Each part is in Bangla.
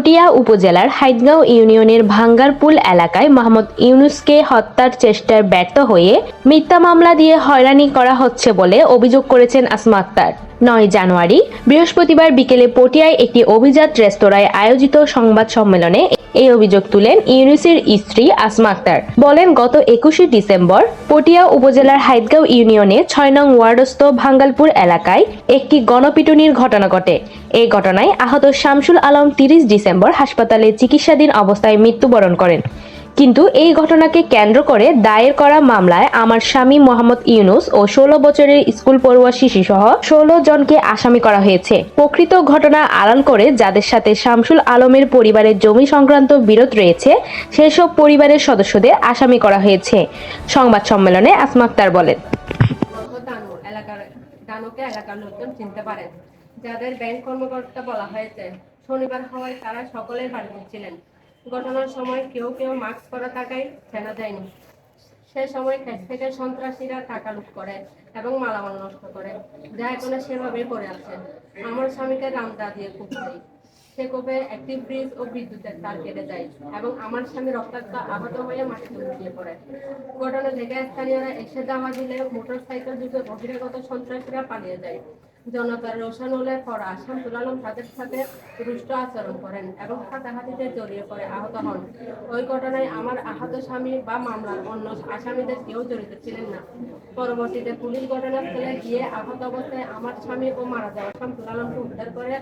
পটিয়া উপজেলার হাইদগাঁও ইউনিয়নের ভাঙ্গারপুল এলাকায় মোহাম্মদ ইউনুসকে হত্যার চেষ্টায় ব্যর্থ হয়ে মিথ্যা মামলা দিয়ে হয়রানি করা হচ্ছে বলে অভিযোগ করেছেন আসমা আক্তার। নয় জানুয়ারি, বৃহস্পতিবার বিকেলে পটিয়ায় একটি অভিজাত রেস্তোরাঁয় আয়োজিত সংবাদ সম্মেলনে এই অভিযোগ তুলেন ইউনুসের স্ত্রী আসমা আক্তার। বলেন, গত একুশে ডিসেম্বর পটিয়া উপজেলার হাইদগাঁও ইউনিয়নে ছয় নং ওয়ার্ডস্থ ভাঙ্গালপুর এলাকায় একটি গণপিটুনির ঘটনা ঘটে। এই ঘটনায় আহত শামসুল আলম তিরিশ ডিসেম্বর হাসপাতালে চিকিৎসাধীন অবস্থায় মৃত্যুবরণ করেন। কিন্তু এই ঘটনাকে কেন্দ্র করে দায়ের করা মামলায় আমার স্বামী মোহাম্মদ ইউনুস ও ষোলো বছরের স্কুল পড়ুয়া শিশু সহ ষোলো জনকে আসামি করা হয়েছে। প্রকৃত ঘটনা আড়াল করে যাদের সাথে শামসুল আলমের পরিবারের জমি সংক্রান্ত বিরোধ রয়েছে, সেসব পরিবারের সদস্যদের আসামি করা হয়েছে। সংবাদ সম্মেলনে আসমাক্তার বলেন। যাদের ব্যাংক কর্মকর্তা বলা হয়েছে, শনিবার হওয়ায় তারা সকলেই বাড়িতে ছিলেন। ঘটনার সময় কেউ কেউ মাস্ক পরা থাকায় চেনা যায়নি সে সময় ক্যাশ থেকে সন্ত্রাসীরা টাকা লুট করে এবং মালামাল নষ্ট করে। যা এখনও সেভাবেই পড়ে আছে। আমার স্বামীকে রামদা দিয়ে খুব দেয় সে কোপে একটি ব্রিজ ও বিদ্যুতের তার কেটে যায় এবং আমার স্বামী রক্তাক্ত আহত হয়ে মাটিতে লুটিয়ে পড়ে। ঘটনা থেকে স্থানীয়রা এসে দাওয়া দিলে মোটর সাইকেল যুগে বহিরাগত সন্ত্রাসীরা পালিয়ে যায়। জনতার রোশন হলে পর শামসুল আলম তাদের সাথে রুষ্ট আচরণ করেন এবং হাতাহাতিতে জড়িয়ে পড়ে আহত হন। ওই ঘটনায় আমার আহত স্বামী বা মামলার অন্য আসামিদের কেউ জড়িত ছিলেন না। পরবর্তীতে পুলিশ ঘটনাস্থলে গিয়ে আহত অবস্থায় আমার স্বামী ও মারা যাওয়া শামসুল আলমকে উদ্ধার করে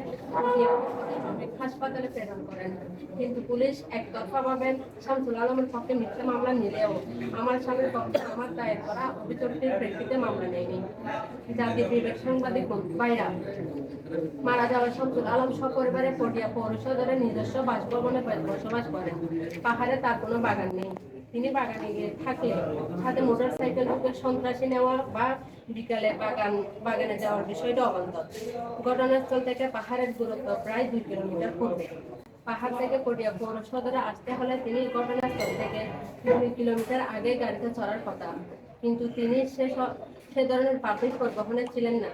হাসপাতালে প্রেরণ করেন। কিন্তু পুলিশ একতরফা ভাবেন শামসুল আলমের পক্ষে মিথ্যা মামলা নিলেও আমার স্বামীর পক্ষে আমার দায়ের করা অভিযোগটির প্রেক্ষিতে মামলা নেয়নি। জাতির বিবেক সাংবাদিক ভাইরা মারা যাওয়া শামসুল আলম সপরিবারে পটিয়া পৌরসদরে নিজস্ব বাসভবনে বসবাস করেন। পাহাড়ে তার কোনো বাগান নেই। তিনি বাগানে গিয়ে থাকলে সাথে মোটর সাইকেল ঢুকে সন্ত্রাসী নেওয়া বা বিকালে বাগান, বাগানে যাওয়ার বিষয়টা অবান্তর। ঘটনাস্থল থেকে পাহাড়ের দূরত্ব প্রায় দুই কিলোমিটার পূর্বে। পাহাড় থেকে পটিয়া পৌর সদরে আসতে হলে তিনি ঘটনাস্থল থেকে দুই কিলোমিটার আগে গাড়িতে চড়ার কথা। কিন্তু তিনি সে সে ধরনের পাবলিক পরিবহনে ছিলেন না।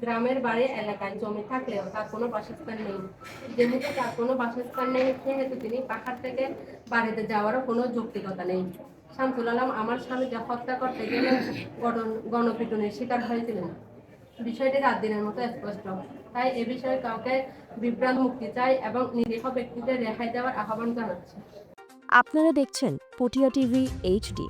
গ্রামের বাড়ি, এলাকায় জমি থাকলেও তার কোনো বাসস্থান নেই। যেহেতু তার কোনো বাসস্থান নেই, সেহেতু তিনি পাহাড় থেকে বাড়িতে যাওয়ারও কোনো যৌক্তিকতা নেই। শামসুল আলম, আমার স্বামীকে হত্যা করতে গেলে গণ- গণপিটুনির শিকার হয়েছিলেন। বিষয়টি রাত দিনের মতো স্পষ্ট। তাই এ বিষয়ে কাউকে বিভ্রান্ত মুক্তি চাই এবং নিরীহ ব্যক্তিদের রেহাই দেওয়ার আহ্বান জানাচ্ছি। আপনারা দেখছেন পটিয়া টিভি এইচডি।